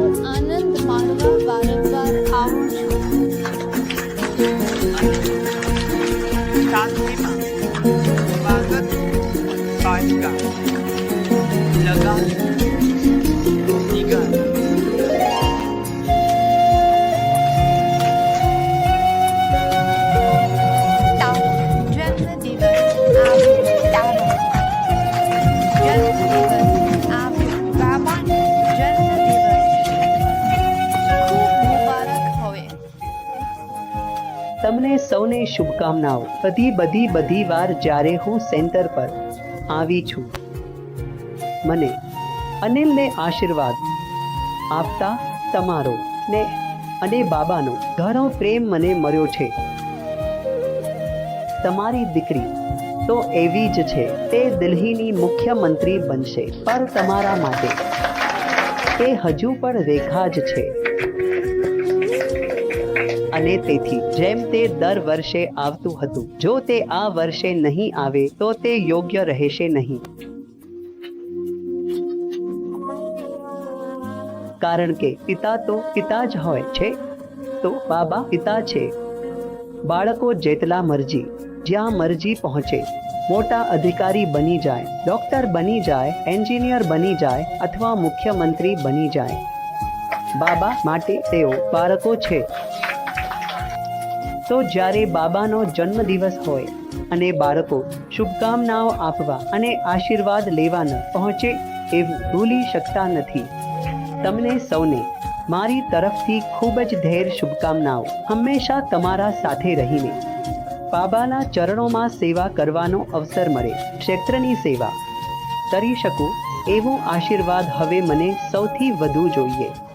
આનંદ માણવા વારંવાર આવું છું. શાંતિમાં સ્વાગત બાલિકા લગાન તમને સૌને શુભકામનાઓ. બધી બધી બધી વાર જ્યારે હું સેન્ટર પર આવી છું, મને અનિલને આશીર્વાદ આપતા તમારો ને અને બાબાનો ઘણો પ્રેમ મને મળ્યો છે. તમારી દીકરી તો એવી જ છે. તે દિલ્હીની મુખ્યમંત્રી બનશે પર તમારા માટે તે હજુ પણ રેખા જ છે. અને તેથી, જેમ તે દર વર્ષે આવતું હતું, જો તે આ વર્ષે નહીં આવે, તો તે યોગ્ય રહેશે નહીં. કારણ કે, પિતા તો પિતા જ હોય, છે? તો બાબા પિતા છે. બાળકો જેટલા મરજી, જ્યાં મરજી પહોંચે, મોટા અધિકારી બની જાય, ડોક્ટર બની જાય, એન્જિનિયર બની જાય, અથવા મુખ્યમંત્રી બની જાય. બાબા માટે તેઓ બાળકો છે. તો જ્યારે બાબાનો જન્મદિવસ હોય અને બાળકો શુભકામનાઓ આપવા અને આશીર્વાદ લેવાના પહોંચે એવું ભૂલી શકતા નથી. તમને સૌને મારી તરફથી ખૂબ જ ધૈર શુભકામનાઓ. હંમેશા તમારા સાથે રહીને. બાબાના ચરણોમાં સેવા કરવાનો અવસર મળે. ક્ષેત્રની સેવા કરી શકું એવો આશીર્વાદ હવે મને સૌથી વધુ જોઈએ.